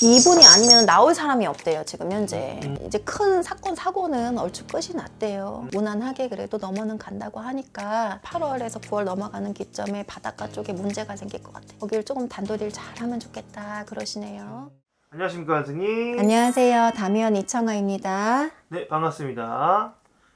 이분이 아니면 나올 사람이 없대요 지금 현재 음. 이제 큰 사건 사고는 얼추 끝이 났대요 무난하게 그래도 넘어는 간다고 하니까 8월에서 9월 넘어가는 기점에 바닷가 쪽에 문제가 생길 것 같아 거기를 조금 단도리를 잘하면 좋겠다 그러시네요 안녕하십니까 선생님. 안녕하세요 다미연 이청아입니다 네 반갑습니다.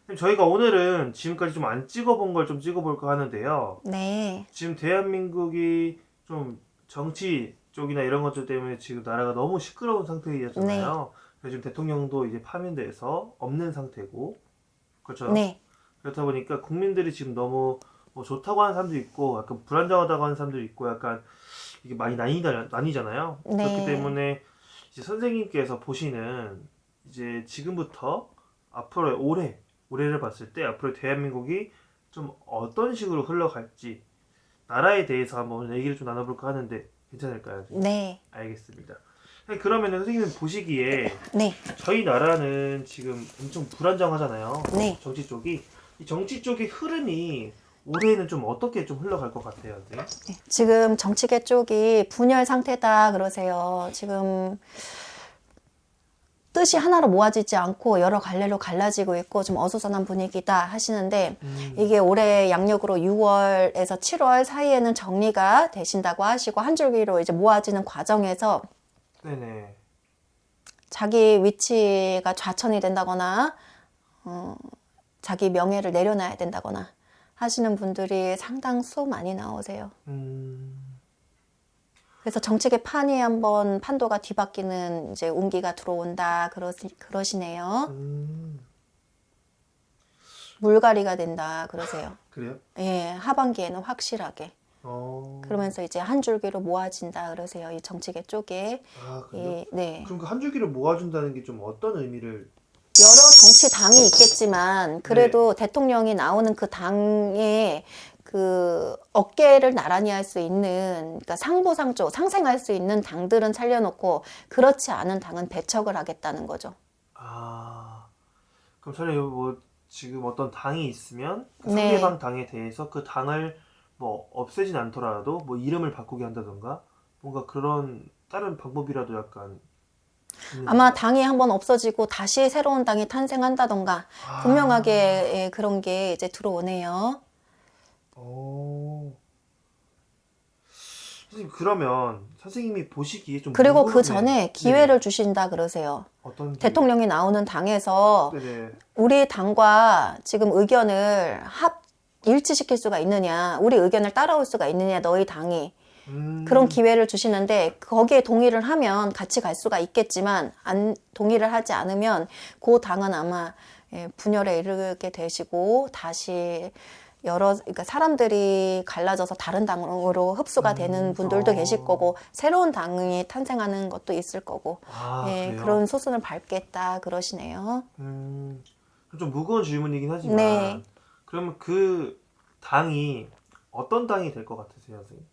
선생님, 저희가 오늘은 지금까지 좀 안 찍어본 걸 좀 찍어볼까 하는데요. 네 지금 대한민국이 좀 정치 쪽이나 이런 것들 때문에 지금 나라가 너무 시끄러운 상태였잖아요. 그래서 지금 대통령도 이제 파면돼서 없는 상태고 그렇죠. 네. 그렇다 보니까 국민들이 지금 너무 뭐 좋다고 하는 사람도 있고 약간 불안정하다고 하는 사람도 있고 약간 이게 많이 나뉘다, 나뉘잖아요. 네. 그렇기 때문에 이제 선생님께서 보시는 이제 지금부터 앞으로 올해 올해를 봤을 때 앞으로 대한민국이 좀 어떤 식으로 흘러갈지 나라에 대해서 한번 얘기를 좀 나눠볼까 하는데 괜찮을까요? 네. 알겠습니다. 그러면 선생님 보시기에 네. 저희 나라는 지금 엄청 불안정하잖아요. 네. 정치 쪽이 이 정치 쪽의 흐름이 올해는 좀 어떻게 좀 흘러갈 것 같아요, 선생님? 네, 지금 정치계 쪽이 분열 상태다 그러세요. 지금 뜻이 하나로 모아지지 않고 여러 갈래로 갈라지고 있고 좀 어수선한 분위기다 하시는데 음, 이게 올해 양력으로 6월에서 7월 사이에는 정리가 되신다고 하시고 한 줄기로 이제 모아지는 과정에서 네네. 자기 위치가 좌천이 된다거나 어, 자기 명예를 내려놔야 된다거나 하시는 분들이 상당수 많이 나오세요. 음, 그래서 정책의 판이 한번 판도가 뒤바뀌는 이제 운기가 들어온다 그러시, 그러시네요. 음, 물갈이가 된다 그러세요. 그래요? 예, 하반기에는 확실하게. 어. 그러면서 이제 한 줄기로 모아진다 그러세요. 이 정치계 쪽에. 아, 그래요? 예, 네. 그럼 그 한 줄기를 모아준다는 게 좀 어떤 의미를? 여러 정치 당이 있겠지만 그래도 네. 대통령이 나오는 그 당의 그 어깨를 나란히 할 수 있는 그러니까 상부상조 상생할 수 있는 당들은 살려놓고 그렇지 않은 당은 배척을 하겠다는 거죠. 아, 그럼 차라리 뭐 지금 어떤 당이 있으면 그 네. 상대방 당에 대해서 그 당을 뭐 없애진 않더라도 뭐 이름을 바꾸게 한다던가 뭔가 그런 다른 방법이라도 약간 아마 당이 한번 없어지고 다시 새로운 당이 탄생한다던가 아. 분명하게 예, 그런 게 이제 들어오네요. 오. 선생님 그러면 선생님이 보시기에 좀 그리고 그. 전에 기회를 주신다 그러세요. 네. 어떤 기회? 대통령이 나오는 당에서 네네. 우리 당과 지금 의견을 합 일치시킬 수가 있느냐, 우리 의견을 따라올 수가 있느냐, 너희 당이 음. 그런 기회를 주시는데 거기에 동의를 하면 같이 갈 수가 있겠지만 안 동의를 하지 않으면 그 당은 아마 예, 분열에 이르게 되시고 다시 여러 그러니까 사람들이 갈라져서 다른 당으로 흡수가 되는 음, 분들도 어. 계실 거고 새로운 당이 탄생하는 것도 있을 거고 아, 예, 그래요? 그런 수순을 밟겠다 그러시네요. 음, 좀 무거운 질문이긴 하지만 네. 그러면 그 당이 어떤 당이 될 것 같으세요, 선생님?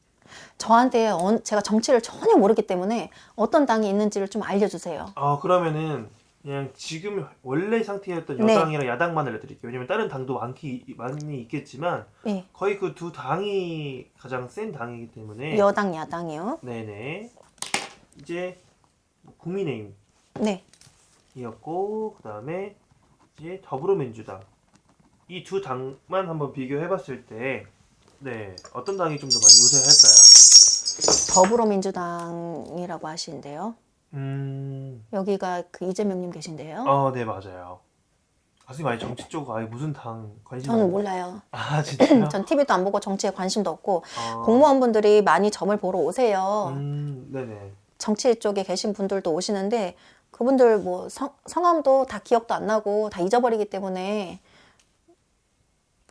저한테 언- 제가 정치를 전혀 모르기 때문에 어떤 당이 있는지를 좀 알려주세요. 아 그러면은 그냥 지금 원래 상태였던 네. 여당이랑 야당만 알려드릴게요. 왜냐면 다른 당도 많기 많이 있겠지만 예, 거의 그 두 당이 가장 센 당이기 때문에 여당 야당이요. 네네 이제 뭐 국민의힘이었고 네. 그 다음에 이제 더불어민주당 이 두 당만 한번 비교해봤을 때 네 어떤 당이 좀 더 많이 우세할까요? 더불어민주당이라고 하시는데요. 음, 여기가 그 이재명님 계신데요. 어, 네 맞아요. 아, 선생님 아니 정치 쪽 아예 무슨 당 관심? 저는? 몰라요. 아 진짜요? 전 TV도 안 보고 정치에 관심도 없고 아, 공무원분들이 많이 점을 보러 오세요. 음, 네네. 정치 쪽에 계신 분들도 오시는데 그분들 뭐 성, 성함도 다 기억도 안 나고 다 잊어버리기 때문에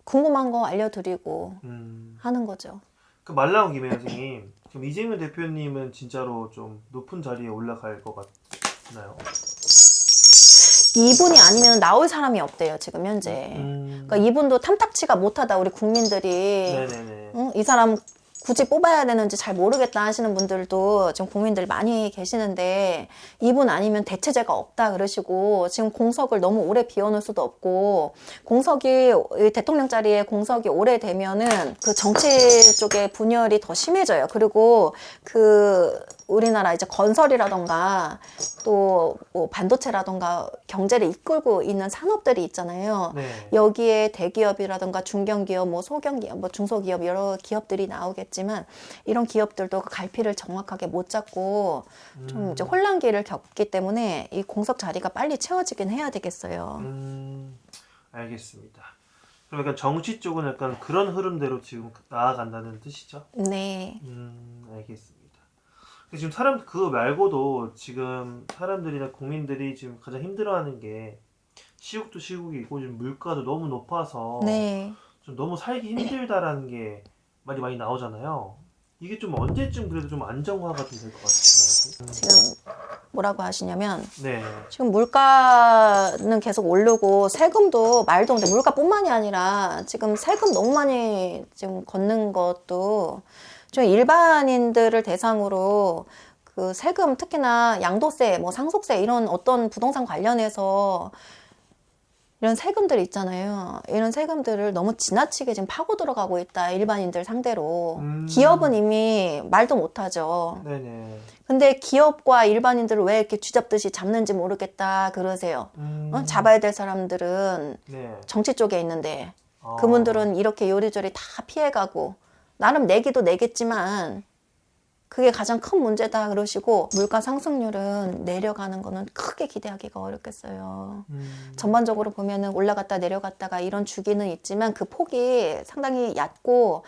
궁금한 거 알려드리고 음, 하는 거죠. 그 말 나온 김에 선생님, 지금 이재명 대표님은 진짜로 좀 높은 자리에 올라갈 것 같나요? 이분이 아니면 나올 사람이 없대요 지금 현재. 음, 그러니까 이분도 탐탁치가 못하다 우리 국민들이 네네네. 응? 이 사람 굳이 뽑아야 되는지 잘 모르겠다 하시는 분들도 지금 국민들 많이 계시는데 이분 아니면 대체제가 없다 그러시고 지금 공석을 너무 오래 비워놓을 수도 없고 공석이 이 대통령 자리에 공석이 오래 되면은 그 정치 쪽의 분열이 더 심해져요. 그리고 그 우리나라 이제 건설이라던가 또 뭐 반도체라던가 경제를 이끌고 있는 산업들이 있잖아요. 네. 여기에 대기업이라든가 중견기업, 뭐 소경기업, 뭐 중소기업 여러 기업들이 나오겠지만 이런 기업들도 그 갈피를 정확하게 못 잡고 좀 이제 혼란기를 겪기 때문에 이 공석 자리가 빨리 채워지긴 해야 되겠어요. 음, 알겠습니다. 그럼 약간 정치 쪽은 약간 그런 흐름대로 지금 나아간다는 뜻이죠? 네. 음, 알겠습니다. 지금 사람 그거 말고도 지금 사람들이나 국민들이 지금 가장 힘들어하는 게 시국도 시국이고 지금 물가도 너무 높아서 네. 좀 너무 살기 힘들다라는 게 말이 많이 나오잖아요. 이게 좀 언제쯤 그래도 좀 안정화가 좀 될 것 같아요. 지금 뭐라고 하시냐면 네. 지금 물가는 계속 오르고 세금도 말도 안 돼. 물가뿐만이 아니라 지금 세금 너무 많이 지금 걷는 것도 좀 일반인들을 대상으로 그 세금 특히나 양도세, 뭐 상속세 이런 어떤 부동산 관련해서 이런 세금들 있잖아요. 이런 세금들을 너무 지나치게 지금 파고 들어가고 있다. 일반인들 상대로. 음. 기업은 이미 말도 못 하죠. 네네. 근데 기업과 일반인들을 왜 이렇게 쥐잡듯이 잡는지 모르겠다 그러세요. 음, 어? 잡아야 될 사람들은 네. 정치 쪽에 있는데 아. 그분들은 이렇게 요리조리 다 피해가고 나름 내기도 내겠지만 그게 가장 큰 문제다 그러시고 물가 상승률은 내려가는 거는 크게 기대하기가 어렵겠어요. 음, 전반적으로 보면은 올라갔다 내려갔다가 이런 주기는 있지만 그 폭이 상당히 얕고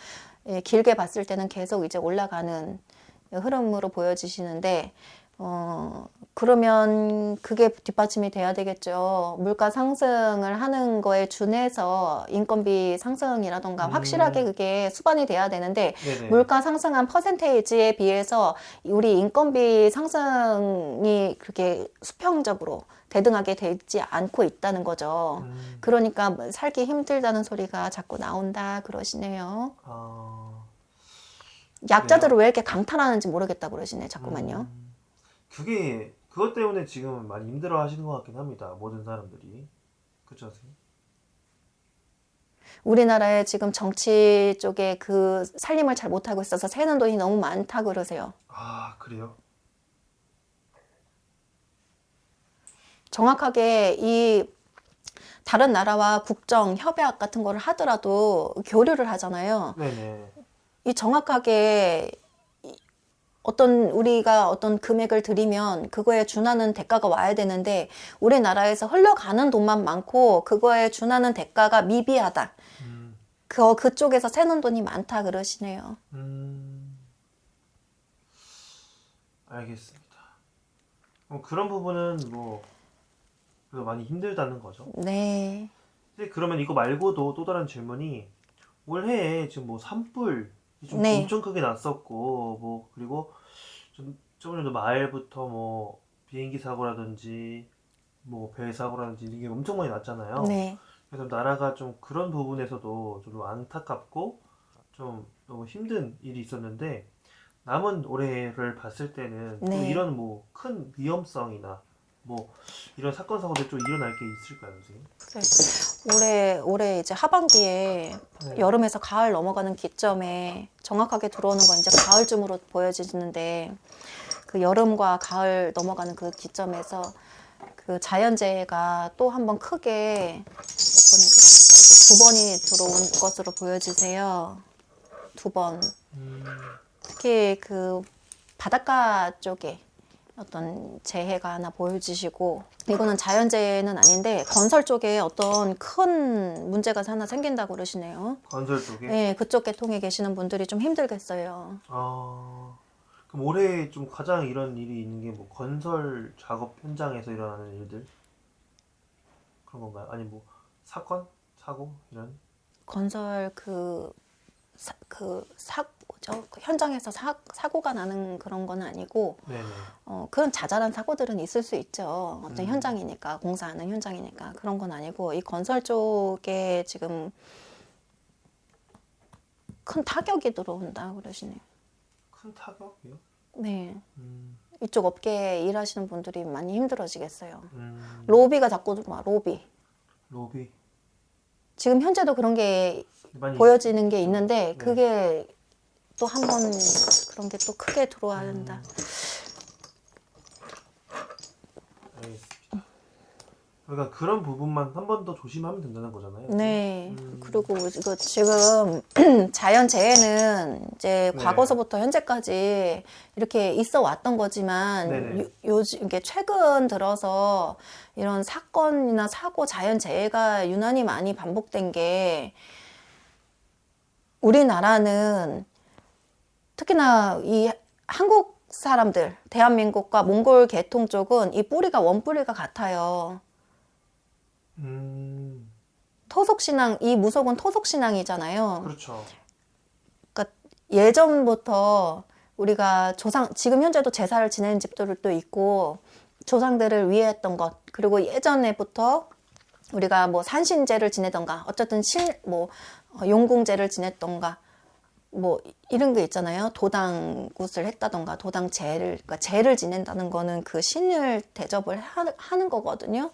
예, 길게 봤을 때는 계속 이제 올라가는 흐름으로 보여지시는데 어 그러면 그게 뒷받침이 돼야 되겠죠. 물가 상승을 하는 거에 준해서 인건비 상승이라던가 음. 확실하게 그게 수반이 돼야 되는데 네네. 물가 상승한 퍼센테이지에 비해서 우리 인건비 상승이 그렇게 수평적으로 대등하게 되지 않고 있다는 거죠. 음, 그러니까 뭐 살기 힘들다는 소리가 자꾸 나온다 그러시네요. 아, 약자들을 왜 이렇게 강탈하는지 모르겠다 그러시네 자꾸만요. 음, 그게 그것 때문에 지금 많이 힘들어 하시는 것 같긴 합니다. 모든 사람들이. 그렇죠, 선생님? 우리나라에 지금 정치 쪽에 그 살림을 잘 못하고 있어서 새는 돈이 너무 많다 그러세요. 아, 그래요? 정확하게 이 다른 나라와 국정 협약 같은 거를 하더라도 교류를 하잖아요. 네네. 이 정확하게 이 어떤 우리가 어떤 금액을 들이면 그거에 준하는 대가가 와야 되는데 우리나라에서 흘러가는 돈만 많고 그거에 준하는 대가가 미비하다. 음, 그 그쪽에서 새는 돈이 많다 그러시네요. 음, 알겠습니다. 그럼 그런 부분은 뭐 많이 힘들다는 거죠. 네. 근데 그러면 이거 말고도 또 다른 질문이 올해에 지금 뭐 산불 좀 네. 엄청 크게 났었고 뭐 그리고 좀 조금 전에 마을부터 뭐 비행기 사고라든지 뭐 배 사고라든지 이게 엄청 많이 났잖아요. 네. 그래서 나라가 좀 그런 부분에서도 좀 안타깝고 좀 너무 힘든 일이 있었는데 남은 올해를 봤을 때는 또 네. 이런 뭐 큰 위험성이나 뭐 이런 사건 사고들 좀 일어날 게 있을까요, 선생님? 올해 올해 이제 하반기에 네. 여름에서 가을 넘어가는 기점에 정확하게 들어오는 건 이제 가을쯤으로 보여지는데 그 여름과 가을 넘어가는 그 기점에서 그 자연재해가 또 한 번 크게 이제 두 번이 들어온 것으로 보여지세요. 두 번. 음, 특히 그 바닷가 쪽에 어떤 재해가 하나 보여지시고 이거는 자연재해는 아닌데 건설 쪽에 어떤 큰 문제가 하나 생긴다고 그러시네요. 건설 쪽에. 네, 그쪽 계통에 계시는 분들이 좀 힘들겠어요. 아, 그럼 올해 좀 가장 이런 일이 있는 게 뭐 건설 작업 현장에서 일어나는 일들 그런 건가요? 아니 뭐 사건, 사고 이런? 건설 그, 사, 그, 사, 뭐죠? 그 현장에서 사, 사고가 나는 그런 건 아니고, 네네. 어, 그런 자잘한 사고들은 있을 수 있죠. 어떤 음. 현장이니까, 공사하는 현장이니까. 그런 건 아니고, 이 건설 쪽에 지금 큰 타격이 들어온다 그러시네요. 큰 타격이요? 네. 음, 이쪽 업계에 일하시는 분들이 많이 힘들어지겠어요. 음, 로비가 자꾸 막 로비. 로비 지금 현재도 그런 게 보여지는 게 있는데 네. 그게 또 한 번 그런 게 또 크게 들어와야 한다. 알겠습니다. 그러니까 그런 부분만 한 번 더 조심하면 된다는 거잖아요. 네. 음. 그리고 이거 지금 자연 재해는 이제 네. 과거서부터 현재까지 이렇게 있어 왔던 거지만 네네. 요, 요즘 이게 최근 들어서 이런 사건이나 사고 자연 재해가 유난히 많이 반복된 게 우리나라는 특히나 이 한국 사람들, 대한민국과 몽골 계통 쪽은 이 뿌리가 원뿌리가 같아요. 음, 토속신앙, 이 무속은 토속신앙이잖아요. 그렇죠. 그러니까 예전부터 우리가 조상, 지금 현재도 제사를 지내는 집들도 있고, 조상들을 위해했던 것, 그리고 예전에부터 우리가 뭐 산신제를 지내던가, 어쨌든 신, 뭐, 어, 용궁제를 지냈던가, 뭐, 이런 게 있잖아요. 도당 굿을 했다던가, 도당 제를, 그러니까 제를 지낸다는 거는 그 신을 대접을 하, 하는 거거든요.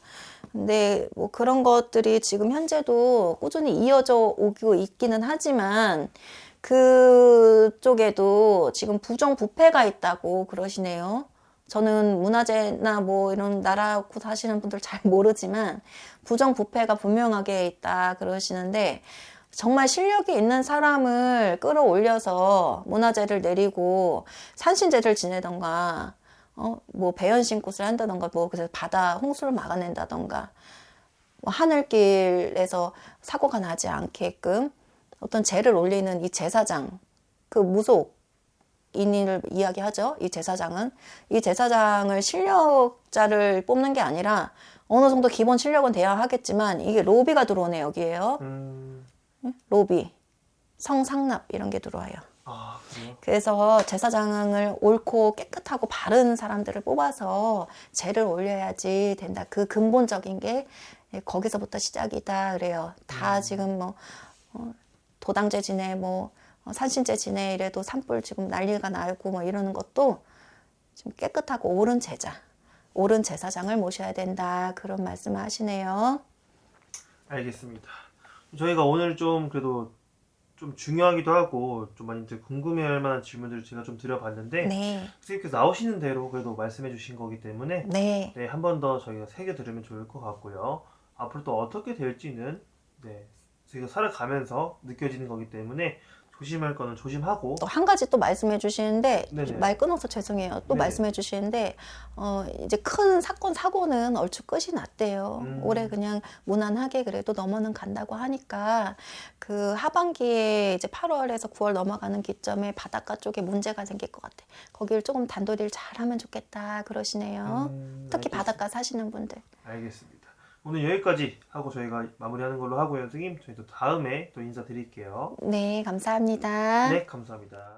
근데 뭐 그런 것들이 지금 현재도 꾸준히 이어져 오고 있기는 하지만 그쪽에도 지금 부정부패가 있다고 그러시네요. 저는 문화재나 뭐 이런 나라고 사시는 분들 잘 모르지만 부정부패가 분명하게 있다 그러시는데 정말 실력이 있는 사람을 끌어올려서 문화재를 내리고 산신제를 지내던가 어, 뭐 배연신굿을 한다던가 뭐 그래서 바다 홍수를 막아낸다던가 뭐 하늘길에서 사고가 나지 않게끔 어떤 재를 올리는 이 제사장 그 무속 인을 이야기하죠. 이 제사장은 이 제사장을 실력자를 뽑는 게 아니라 어느 정도 기본 실력은 돼야 하겠지만 이게 로비가 들어오네 여기에요. 음, 로비, 성상납 이런 게 들어와요. 아 그래요? 그래서 제사장을 옳고 깨끗하고 바른 사람들을 뽑아서 제를 올려야지 된다. 그 근본적인 게 거기서부터 시작이다. 그래요. 다 지금 뭐 어, 도당제 지내, 뭐 어, 산신제 지내 이래도 산불 지금 난리가 나고 뭐 이러는 것도 좀 깨끗하고 옳은 제자, 옳은 제사장을 모셔야 된다. 그런 말씀을 하시네요. 알겠습니다. 저희가 오늘 좀 그래도 좀 중요하기도 하고 좀 많이들 궁금해할 만한 질문들을 제가 좀 드려봤는데 네, 선생님께서 나오시는 대로 그래도 말씀해주신 거기 때문에 네, 네, 한 번 더 저희가 새겨 들으면 좋을 것 같고요. 앞으로 또 어떻게 될지는 네, 저희가 살아가면서 느껴지는 거기 때문에 조심할 거는 조심하고 또 한 가지 또 말씀해 주시는데 네네. 말 끊어서 죄송해요. 또 네네. 말씀해 주시는데 어 이제 큰 사건 사고는 얼추 끝이 났대요. 음. 올해 그냥 무난하게 그래도 넘어는 간다고 하니까 그 하반기에 이제 8월에서 9월 넘어가는 기점에 바닷가 쪽에 문제가 생길 것 같아. 거기를 조금 단도리를 잘하면 좋겠다 그러시네요. 음, 특히 알겠습니다. 바닷가 사시는 분들. 알겠습니다. 오늘 여기까지 하고 저희가 마무리하는 걸로 하고요, 선생님. 저희 또 다음에 또 인사드릴게요. 네, 감사합니다. 네, 감사합니다.